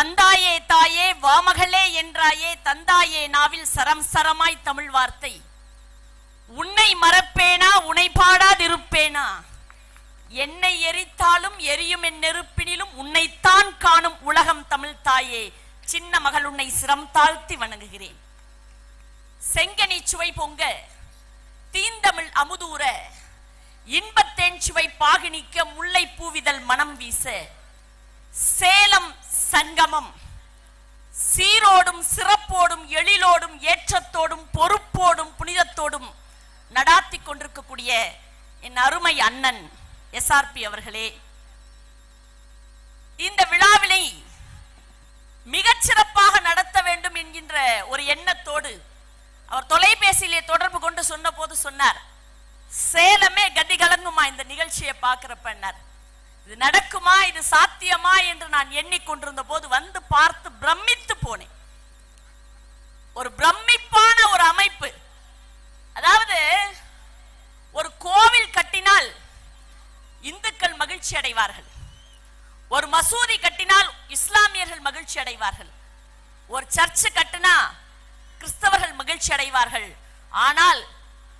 வந்தாயே தாயே வாமகளே என்றாயே தந்தாயே நாவில் சரம் சரமாய் தமிழ் வார்த்தை. உன்னை மறப்பேனா உனை பாடாதிருப்பேனா? என்னை எரித்தாலும் எரியும் என் நெருப்பினிலும் உன்னைத்தான் காணும் உலகம் தமிழ் தாயே. சின்ன மகள் உன்னை சிரம் தாழ்த்தி வணங்குகிறேன். செங்கனி சுவை பொங்க தீந்தமிழ் அமுதூர இன்பத்தேன் சுவை பாகினிக்க முல்லை பூவிதழ் மனம் வீச. சேலம் சங்கமம் சீரோடும் சிறப்போடும் எழிலோடும் ஏற்றத்தோடும் பொறுப்போடும் புனிதத்தோடும் நடாத்தி கொண்டிருக்கக்கூடிய என் அருமை அண்ணன் எஸ்ஆர்பி அவர்களே இந்த விழாவினை மிகச் சிறப்பாக நடத்த வேண்டும் என்கின்ற ஒரு எண்ணத்தோடு அவர் தொலைபேசியிலே தொடர்பு கொண்டு சொன்ன போது சொன்னார் சேலமே கதி கலங்குமா இந்த நிகழ்ச்சியை பார்க்கிறப்பன்னார் இது நடக்குமா? இது சாத்தியமா? என்று நான் எண்ணிக்கொண்டிருந்த போது வந்து பார்த்து பிரமித்து போனேன். ஒரு பிரமிப்பான ஒரு அமைப்பு. அதாவது ஒரு கோவில் கட்டினால் இந்துக்கள் மகிழ்ச்சி அடைவார்கள். ஒரு மசூதி கட்டினால் இஸ்லாமியர்கள் மகிழ்ச்சி அடைவார்கள். ஒரு சர்ச்சு கட்டினா கிறிஸ்தவர்கள் மகிழ்ச்சி அடைவார்கள். ஆனால்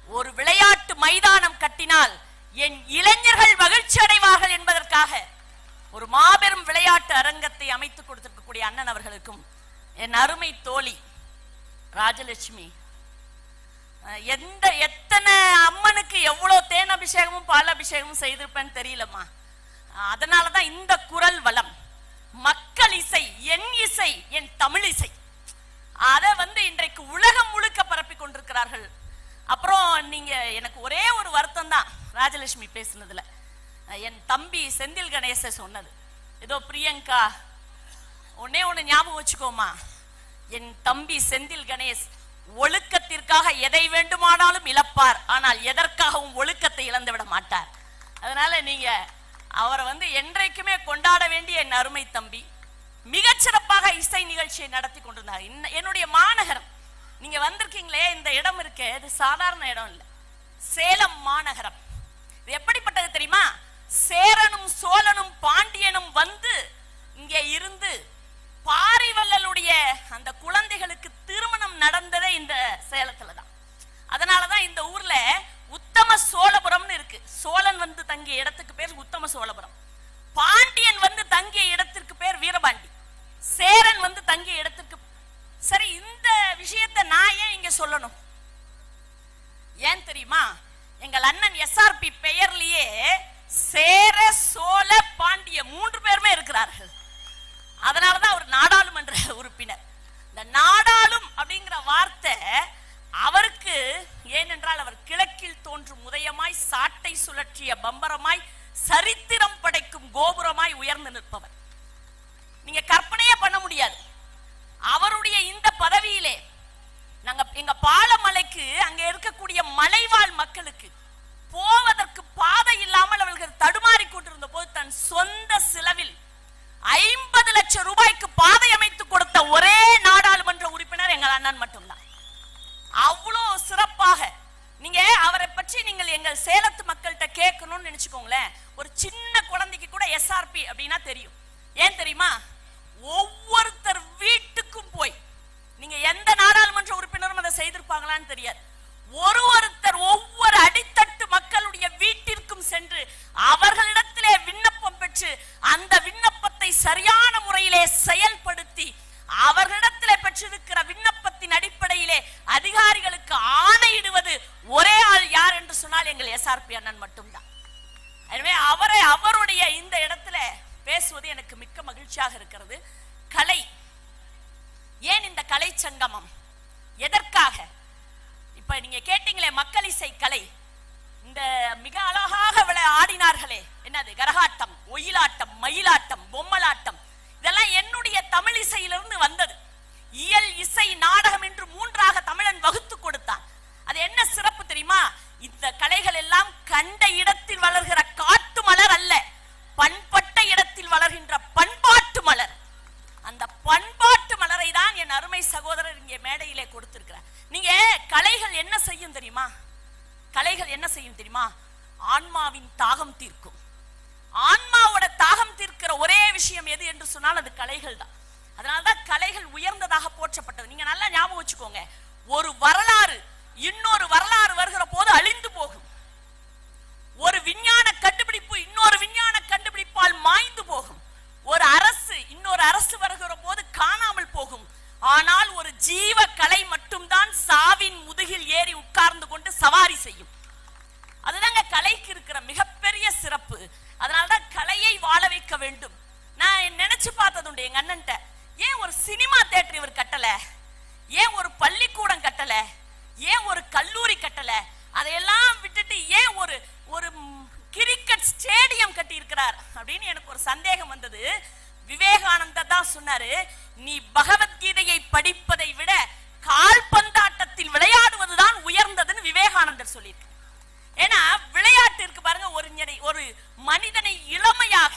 ஒரு விளையாட்டு மைதானம் கட்டினால் என் இளைஞர்கள் மகிழ்ச்சி அடைவார்கள் என்பதற்காக ஒரு மாபெரும் விளையாட்டு அரங்கத்தை அமைத்துக் கொடுத்திருக்கக்கூடிய அண்ணன் அவர்களுக்கும் என் அருமை தோழி ராஜலட்சுமி எந்த எத்தனை அம்மனுக்கு எவ்வளோ தேன் அபிஷேகமும் பால் அபிஷேகமும் செய்திருப்பேன்னு தெரியலம்மா. அஹ், அதனாலதான் இந்த குரல் வளம் மக்கள் இசை என் இசை என் தமிழ் இசை அதை வந்து இன்றைக்கு உலகம் முழுக்க பரப்பி கொண்டிருக்கிறார்கள் அப்புறம் நீங்க எனக்கு ஒரே ஒரு வருத்தம் தான் ராஜலட்சுமி பேசுனதுல. என் தம்பி செந்தில் கணேச சொன்னது. ஏதோ பிரியங்கா உன்னே ஒண்ணு ஞாபகம் வச்சுக்கோமா. என் தம்பி செந்தில் கணேஷ் ஒழுக்கத்திற்காக எதை வேண்டுமானாலும் இழப்பார். ஆனால் எதற்காகவும் ஒழுக்கத்தை இழந்து விட மாட்டார். அதனால நீங்க அவரை வந்து என்றைக்குமே கொண்டாட வேண்டிய என் அருமை தம்பி மிகச்சிறப்பாக இசை நிகழ்ச்சியை நடத்தி கொண்டிருந்தார். என்னுடைய மாநகரம். நீங்க வந்திருக்கீங்களே இந்த இடம் இருக்கு. இது சாதாரண இடம் இல்லை. சேலம் மாநகரம். இது எப்படிப்பட்டது தெரியுமா? சேரனும் சோழனும் பாண்டியனும் வந்து இங்கே இருந்து பாரிவல்லலுடைய அந்த குழந்தைகளுக்கு திருமணம் நடந்ததே இந்த சேலத்துல தான். அதனாலதான் இந்த ஊர்ல உத்தம சோழபுரம்னு இருக்கு. சோழன் வந்து தங்கிய இடத்துக்கு பேர் உத்தம சோழபுரம். பம்பரமாய் சரித்திரம் படைக்கும் கோபுரமாய் உயர்ந்து நிற்பவர் நீங்க கற்பனையே பண்ண முடியாது அவருடைய இந்த பதவியிலே நாங்க எங்க பாலமலைக்கு அங்க இருக்கக்கூடிய மலைவாழ் மக்களுக்கு போவதற்கு பாதை இல்லாமல் அவர்கள் தடுமாறி கொண்டிருந்த போது தன் சொந்த செலவில் ஐம்பது லட்சம் ரூபாய்க்கு பாதை அமைத்து கொடுத்த ஒரே நாடாளுமன்ற உறுப்பினர் எங்கள் அண்ணன் மட்டும்தான் அவ்வளோ சிறப்பாக நீங்க அவரை பற்றி நீங்கள் எங்கள் சேலத்து மக்கள்கிட்ட கேட்கணும்னு நினைச்சுக்கோங்களேன் ஒரு சின்ன குழந்தைக்கு கூட எஸ்ஆர்பி அப்படின்னா தெரியும் ஏன் தெரியுமா ஒவ்வொருத்தர் வீட்டுக்கும் போய் நீங்க எந்த நாடாளுமன்ற உறுப்பினரும் அதை செய்திருப்பாங்களான்னு தெரியாது ஒரு ஒருத்தர் ஒவ்வொரு அடித்தட்டு மக்களுடைய வீட்டிற்கும் சென்று அவர்களிடத்திலே விண்ணப்பம் பெற்று அந்த விண்ணப்பத்தை சரியான முறையிலே செயல்படுத்தி அவர்களிடத்திலே பெற்றிருக்கிற விண்ணப்பத்தின் அடிப்படையிலே அதிகாரிகளுக்கு ஆணையிடுவது ஒரே ஆள் யார் என்று சொன்னால் எங்கள் எஸ்ஆர்பி அண்ணன் மட்டும்தான். எனவே அவரை அவருடைய இந்த இடத்துல பேசுவது எனக்கு மிக்க மகிழ்ச்சியாக இருக்கிறது. கலை. ஏன் இந்த கலை சங்கமம்? எதற்காக? இப்ப நீங்க கேட்டீங்களே மக்கள் இசை கலை. இந்த மிக அளவு என்னது? கரகாட்டம் ஒயிலாட்டம் மயிலாட்டம் பொம்மலாட்டம். இதெல்லாம் என்னுடைய தமிழ் இசையிலிருந்து வந்தது. இயல் இசை நாடகம் என்று மூன்றாக தமிழன் வகுத்து கொடுத்தான். அது என்ன சிறப்பு தெரியுமா? இந்த கலைகள் எல்லாம் கண்ட இடத்தில் வளர்கிற காட்டு மலர் அல்ல பண்பட்ட இடத்தில் வளர்கின்ற பண்பாட்டு மலர். அந்த பண்பாட்டு மலரை தான் என் அருமை சகோதரர் இங்கே மேடையிலே கொடுத்திருக்கிறார். நீங்க கலைகள் என்ன செய்யும் தெரியுமா? கலைகள் என்ன செய்யும் தெரியுமா? ஆன்மாவின் தாகம் தீர்க்கும். ஆன்மாவோட தாகம் தீர்க்கிற ஒரே விஷயம் எது என்று சொன்னால் அது கலைகள் தான். அதனால்தான் கலைகள் உயர்ந்ததாக போற்றப்பட்டது. நீங்க நல்லா ஞாபகம் வச்சுக்கோங்க. ஒரு வரலாறு இன்னொரு வரலாறு வருகிற போது அழிந்து போகும். ஒரு விஞ்ஞான கண்டுபிடிப்பு இன்னொரு விஞ்ஞான கண்டுபிடிப்பால் மாய்ந்து போகும். ஒரு அரசு இன்னொரு அரசு வருகிற போது காணாமல் போகும். ஆனால் ஒரு ஜீவ கலை மற்றும் ஸ்டேடியம் அப்படின்னு எனக்கு ஒரு சந்தேகம் வந்தது. விவேகானந்தர் தான் சொன்னாரு நீ பகவத்கீதையை படிப்பதை விட கால்பந்தாட்டத்தில் விளையாடுவதுதான் உயர்ந்ததுன்னு விவேகானந்தர் சொல்லியிருக்கு. ஏன்னா விளையாட்டு இருக்கு பாருங்க ஒரு ஒரு மனிதனை இளமையாக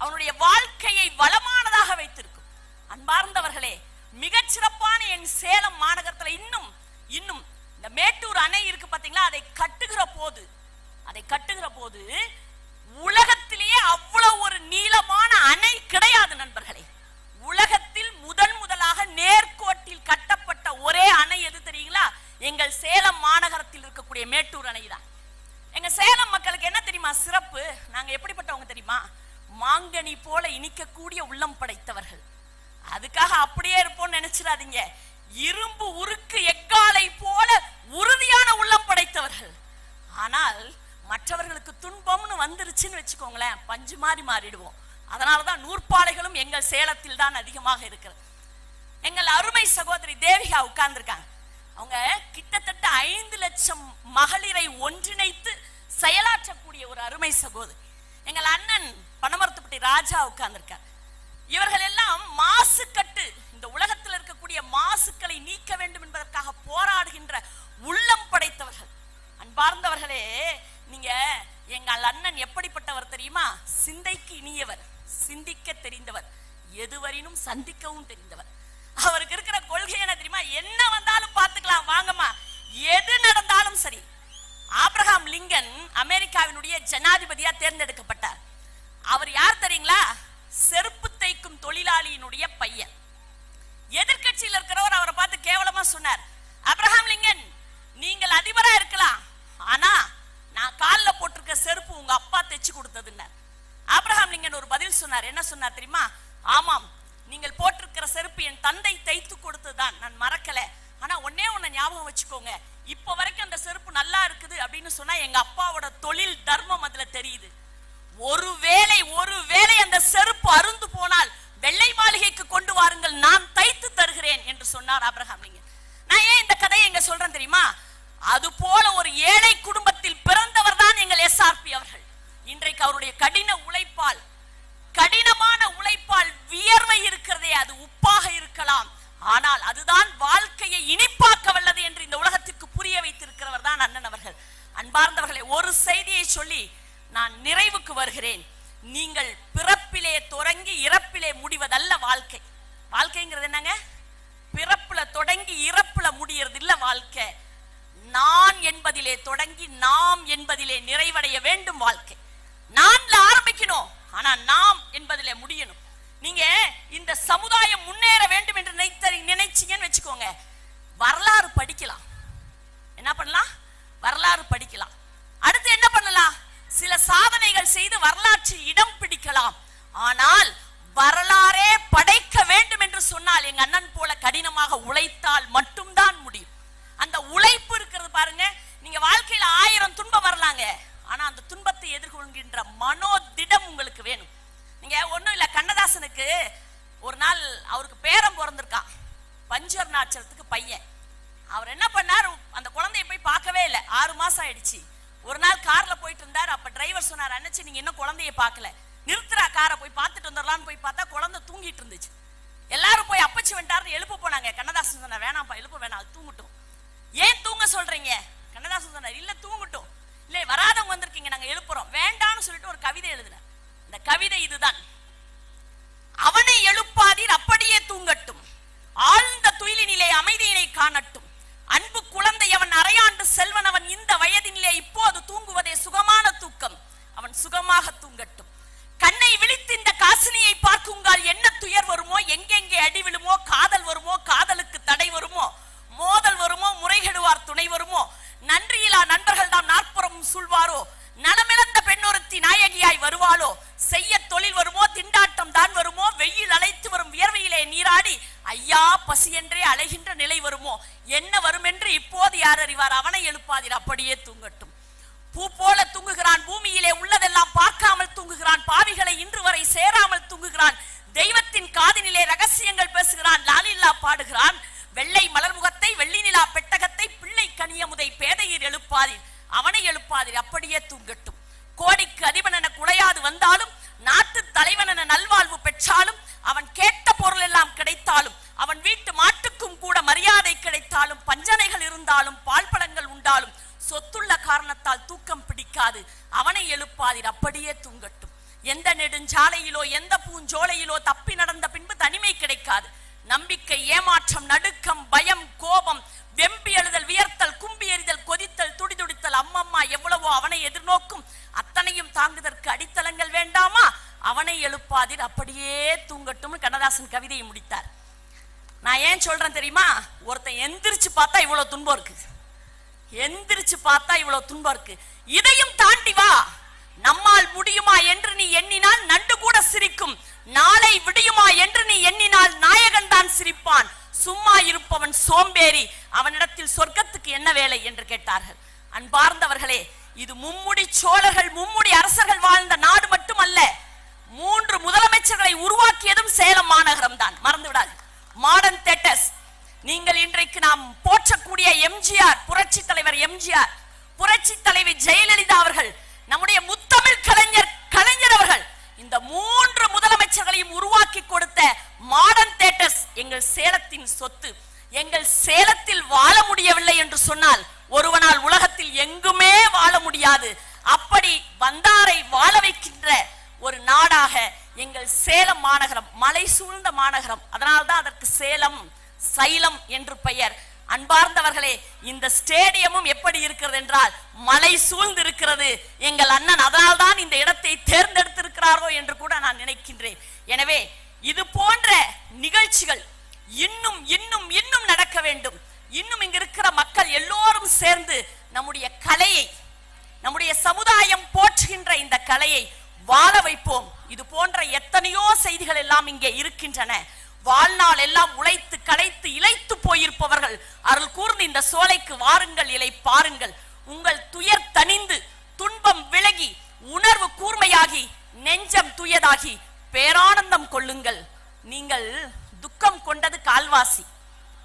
அவனுடைய வாழ்க்கையை வளமானதாக வைத்திருக்கும். அன்பார்ந்தவர்களே மிகச்சிறப்பான என் சேலம் மாநகரத்துல இன்னும் இன்னும் இந்த மேட்டூர் அணை இருக்கு பாத்தீங்களா? அதை கட்டுகிற போது அதை கட்டுகிற போது உலக உலகத்திலேயே அவ்வளவு ஒரு நீளமான அணை கிடையாது நண்பர்களே. உலகத்தில் முதன் முதலாக நேர்கோட்டில் கட்டப்பட்ட ஒரே அணை எது தெரியுங்களா? எங்கள் சேலம் மாநகரத்தில் இருக்கக்கூடிய மேட்டூர் அணை தான். எங்க சேலம் மக்களுக்கு என்ன தெரியுமா? சிறப்பு. நாங்க எப்படிப்பட்டவங்க தெரியுமா? மாங்கனி போல இனிக்கக்கூடிய உள்ளம் படைத்தவர்கள். அதுக்காக அப்படியே இருப்போம்னு நினைச்சிடாதீங்க. இரும்பு உருக்கு எக்காலை போல உறுதியான உள்ளம் படைத்தவர்கள். ஆனால் மற்றவர்களுக்கு துன்பம்னு வந்துருச்சுன்னு வச்சுக்கோங்களேன் பஞ்சு மாதிரி மாறிடுவோம். அதனாலதான் நூற்பாலைகளும் எங்கள் சேலத்தில் தான் அதிகமாக இருக்கிறது. எங்கள் அருமை சகோதரி தேவிகா உட்கார்ந்திருக்காங்க. அவங்க கிட்டத்தட்ட ஐந்து லட்சம் மகளிரை ஒன்றிணைத்து செயலாற்றக்கூடிய ஒரு அருமை சகோதரி. எங்கள் அண்ணன் பனமரத்துப்பட்டி ராஜா உட்கார்ந்துருக்கார். இவர்கள் எல்லாம் மாசுக்கட்டு இந்த உலகத்தில் இருக்கக்கூடிய மாசுக்களை நீக்க வேண்டும் என்பதற்காக போராடுகின்ற உள்ளம் படைத்தவர்கள். அன்பார்ந்தவர்களே நீங்க எங்கள் அண்ணன் எப்படிப்பட்டவர் தெரியுமா? சிந்தைக்கு இனியவர் சிந்திக்க தெரிந்தவர் எதுவரினும் சந்திக்கவும் தெரிந்தவர். அவருக்கு இருக்கிற கொள்கை என்ன தெரியுமா? என்ன வந்தாலும் பார்த்துக்கலாம் வாங்கம்மா. எது நடந்தாலும் சரி. ஆப்ரஹாம் லிங்கன் அமெரிக்காவினுடைய ஜனாதிபதியா தேர்ந்தெடுக்கப்பட்டார். அவர் யார் தெரியுங்களா? செருப்பு தைக்கும் தொழிலாளியினுடைய பையன். எதிர்கட்சியில் இருக்கிறவர் அவரை பார்த்து கேவலமா சொன்னார். அப்ரஹாம் லிங்கன் நீங்கள் அதிபரா இருக்கலாம். ஆனா நான் கால்ல போட்டிருக்க செருப்பு உங்க அப்பா தைச்சு கொடுத்ததுன்னார் ஆப்ரஹாம் லிங்கன் ஒரு பதில் சொன்னார். என்ன சொன்னார் தெரியுமா? ஆமாம் நீங்கள் போட்டிருக்கிற செருப்பு என் தந்தை தைத்து கொடுத்ததுதான். நான் மறக்கல. ஆனா ஒன்னே ஒன்னு ஞாபகம் வச்சுக்கோங்க. இப்ப வரைக்கும் அந்த செருப்பு நல்லா இருக்குது அப்படின்னு சொன்னா எங்க அப்பாவோட தொழில் தர்மம் அதுல தெரியுது. ஒருவேளை ஒருவேளை அந்த செருப்பு அருந்து போனால் வெள்ளை மாளிகைக்கு கொண்டு வாருங்கள் நான் தைத்து தருகிறேன் என்று சொன்னார் அப்ரஹாம் நீங்க நான் ஏன் இந்த கதையை இங்க சொல்றேன் தெரியுமா? அது போல ஒரு ஏழை குடும்பத்தில் பிறந்தவர் தான் எங்கள் எஸ்ஆர்பி அவர்கள். இன்றைக்கு அவருடைய கடின உழைப்பால் கடினமான உழைப்பால் வியர்வை இருக்கிறதே அது உப்பாக இருக்கலாம். ஆனால் அதுதான் வாழ்க்கையை இனிப்பாக்க வல்லது என்று இந்த உலகத்திற்கு புரிய வைத்திருக்கிறவர் தான் அண்ணன் அவர்கள். அன்பார்ந்தவர்களே ஒரு செய்தியை சொல்லி நான் நிறைவுக்கு வருகிறேன். நீங்கள் பிறப்பிலே தொடங்கி இறப்பிலே முடிவதல்ல வாழ்க்கை. வாழ்க்கைங்கிறது என்னங்க? பிறப்புல தொடங்கி இறப்புல முடியறது இல்ல வாழ்க்கை. நான் என்பதிலே தொடங்கி நாம் என்பதிலே நிறைவடைய வேண்டும் வாழ்க்கை. நான்ல ஆரம்பிக்கணும் ஆனா நாம் என்பதிலே முடியணும். நீங்க இந்த சமுதாயம் முன்னே அவருக்கு பேரம் பிறந்திருக்கான். பஞ்சர் நாச்சரத்துக்கு பையன். அவர் என்ன பண்ணார்? அந்த குழந்தைய போய் பார்க்கவே இல்லை. ஆறு மாசம் ஆயிடுச்சு. ஒரு நாள் கார்ல போயிட்டு இருந்தார். அப்ப டிரைவர் சொன்னார் அண்ணச்சி நீங்க இன்னும் குழந்தைய பார்க்கல. நிறுத்துறா காரை போய் பார்த்துட்டு வந்துடலாம்னு போய் பார்த்தா குழந்தை தூங்கிட்டு இருந்துச்சு. எல்லாரும் போய் அப்பச்சி வந்துட்டாருன்னு எழுப்ப போனாங்க. கண்ணதாசன் சொன்ன வேணாம்ப்பா எழுப்ப வேணாம் அது தூங்கட்டும். ஏன் தூங்க சொல்றீங்க? கண்ணதாசன் சொன்னார் இல்ல தூங்கட்டும். இல்ல வராதவங்க வந்திருக்கீங்க நாங்க எழுப்புறோம். வேண்டாம்னு சொல்லிட்டு ஒரு கவிதை எழுதினேன். இந்த கவிதை இதுதான் அவனை எழுப்பாதீர் அப்படியே தூங்கட்டும் ஆழ்ந்த அமைதியினை காணட்டும். அன்பு குழந்தை அவன் அரையாண்டு செல்வன். அவன் இந்த வயதினிலே இப்போது தூங்குவதே சுகமான தூக்கம். அவன் சுகமாக தூங்கட்டும். கண்ணை விழித்து இந்த காசினியை பார்க்குங்கால் என்ன பேசுகிறான் லாலில்லா பாடுகிறான். வெள்ளை மலர் முகத்தை வெள்ளி நிலா பெட்டகத்தை பிள்ளை கனியமுதை பேதையில் எழுப்பாதீர். அவனை எழுப்பாதீர் அப்படியே தூங்கட்டும். கோடிக்கு அதிபன் என குலையாது வந்தாலும் நாட்டு தலைவன் என நல்வாழ்வு பெற்றாலும் அவன் கேட்ட பொருள் எல்லாம் கிடைத்தாலும் அவன் வீட்டு மாட்டுக்கும் கூட மரியாதை கிடைத்தாலும் பஞ்சனைகள் இருந்தாலும் பால் பழங்கள் உண்டாலும் சொத்துள்ள காரணத்தால் தூக்கம் பிடிக்காது. அவனை எழுப்பாதீர் அப்படியே தூங்கட்டும். எந்த நெடுஞ்சாலையிலோ எந்த பூஞ்சோலையிலோ தப்பி நடந்த பின்பு தனிமை கிடைக்காது. நம்பிக்கை ஏமாற்றம் நடுக்கம் பயம் கோபம் வெம்பி எழுதல் வியர்த்தல் கும்பி எறிதல் கொதித்தல் துடிதுடித்தல் அம்மம்மா எவ்வளவோ அவனை எதிர்நோக்கும். அத்தனையும் தாங்குதற்கு அடித்தளங்கள் வேண்டாமா? அவனை எழுப்பாதீர் அப்படியே தூங்கட்டும்னு கண்ணதாசன் கவிதையை முடித்தார். நான் ஏன் சொல்றேன் தெரியுமா? ஒருத்தன் எந்திரிச்சு பார்த்தா இவ்வளவு துன்பம் இருக்கு. எந்திரிச்சு பார்த்தா இவ்வளவு துன்பம் இருக்கு. இதையும் தாண்டி வா. நம்மால் முடியுமா என்று நீ எண்ணினால் நண்டு கூட சிரிக்கும். நாளை விடியுமா என்று நீ எண்ணினால் நாயகன் தான் சிரிப்பான். சும்மா இருப்பவன் சோம்பேறி. அவனிடத்தில் சொர்க்கத்துக்கு என்ன வேலை என்று கேட்டார்கள். அன்பார்ந்தவர்களே இது மும்முடி சோழர்கள் மும்முடி அரசர்கள் வாழ்ந்த நாடு மட்டுமல்ல. மூன்று முதலமைச்சர்களை உருவாக்கியதும் சேலம் மாநகரம் தான். மறந்து விடாது மாடர்ன் தேட்டஸ் நீங்கள் இன்றைக்கு நாம் போற்றக்கூடிய எம்ஜிஆர் புரட்சி தலைவர் எம்ஜிஆர் புரட்சி தலைவி ஜெயலலிதா அவர்கள் நம்முடைய முத்தமிழ் கலைஞர் இந்த மூன்று முதலமைச்சர்களையும் உருவாக்கி கொடுத்த மாடர்ன் தேட்டர்ஸ் எங்கள் சேலத்தின் சொத்து. எங்கள் சேலத்தில் வாழ முடியவில்லை என்று சொன்னால் ஒருவனால் உலகத்தில் எங்குமே வாழ முடியாது. அப்படி வந்தாரை வாழ வைக்கின்ற ஒரு நாடாக எங்கள் சேலம் மாநகரம் மலை சூழ்ந்த மாநகரம். அதனால்தான் அதற்கு சேலம் சைலம் என்று பெயர். அன்பார்ந்தவர்களே இந்த ஸ்டேடியமும் எப்படி இருக்கிறது என்றால் மலை சூழ்ந்து இருக்கிறது எங்கள் அண்ணன் அதனால்தான் இந்த இடத்தை தேர்ந்தெடுத்து தேர்ந்தெடுத்திருக்கிறாரோ என்று கூட நான் நினைக்கின்றேன். எனவே இது போன்ற நிகழ்ச்சிகள் இன்னும் இன்னும் இன்னும் நடக்க வேண்டும். இன்னும் இங்க இருக்கிற மக்கள் எல்லோரும் சேர்ந்து நம்முடைய கலையை நம்முடைய சமுதாயம் போற்றுகின்ற இந்த கலையை வாழ வைப்போம். இது போன்ற எத்தனையோ செய்திகள் எல்லாம் இங்கே இருக்கின்றன. வாழ்நாள் எல்லாம் உழைத்து களைத்து இழைத்து போயிருப்பவர்கள். அருள் கூர்ந்து இந்த சோலைக்கு வாருங்கள் இலை பாருங்கள். உங்கள் துயர் தணிந்து துன்பம் விலகி உணர்வு கூர்மையாகி நெஞ்சம் துயதாகி பேரானந்தம் கொள்ளுங்கள். நீங்கள் துக்கம் கொண்டது கால்வாசி.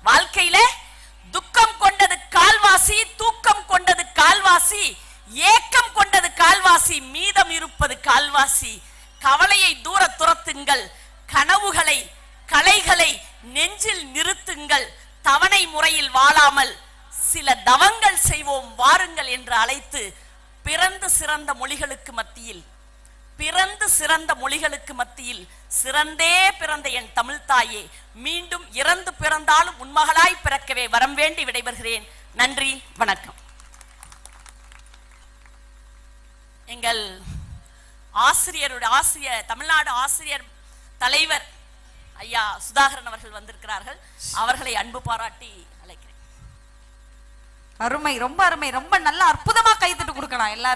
வாழ்க்கையில துக்கம் கொண்டது கால்வாசி தூக்கம் கொண்டது கால்வாசி ஏக்கம் கொண்டது கால்வாசி மீதம் இருப்பது கால்வாசி. கவலையை தூர துரத்துங்கள். கனவுகளை கலைகளை நெஞ்சில் நிறுத்துங்கள். தவணை முறையில் வாழாமல் சில தவங்கள் செய்வோம் வாருங்கள் என்று அழைத்து பிறந்து சிறந்த மொழிகளுக்கு மத்தியில் பிறந்து சிறந்த மொழிகளுக்கு மத்தியில் சிறந்தே பிறந்த என் தமிழ் தாயே மீண்டும் இறந்து பிறந்தாலும் உன்மகளாய் பிறக்கவே வரம் வேண்டி விடைபெறுகிறேன். நன்றி வணக்கம். எங்கள் ஆசிரியருடைய ஆசிரியர் தமிழ்நாடு ஆசிரியர் தலைவர் ஐயா சுதாகரன் அவர்கள் வந்திருக்கிறார்கள். அவர்களை அன்பு பாராட்டி அழைக்கிறேன். அருமை ரொம்ப அருமை ரொம்ப நல்லா அற்புதமா கைத்தட்டு கொடுக்கலாம் எல்லாரும்.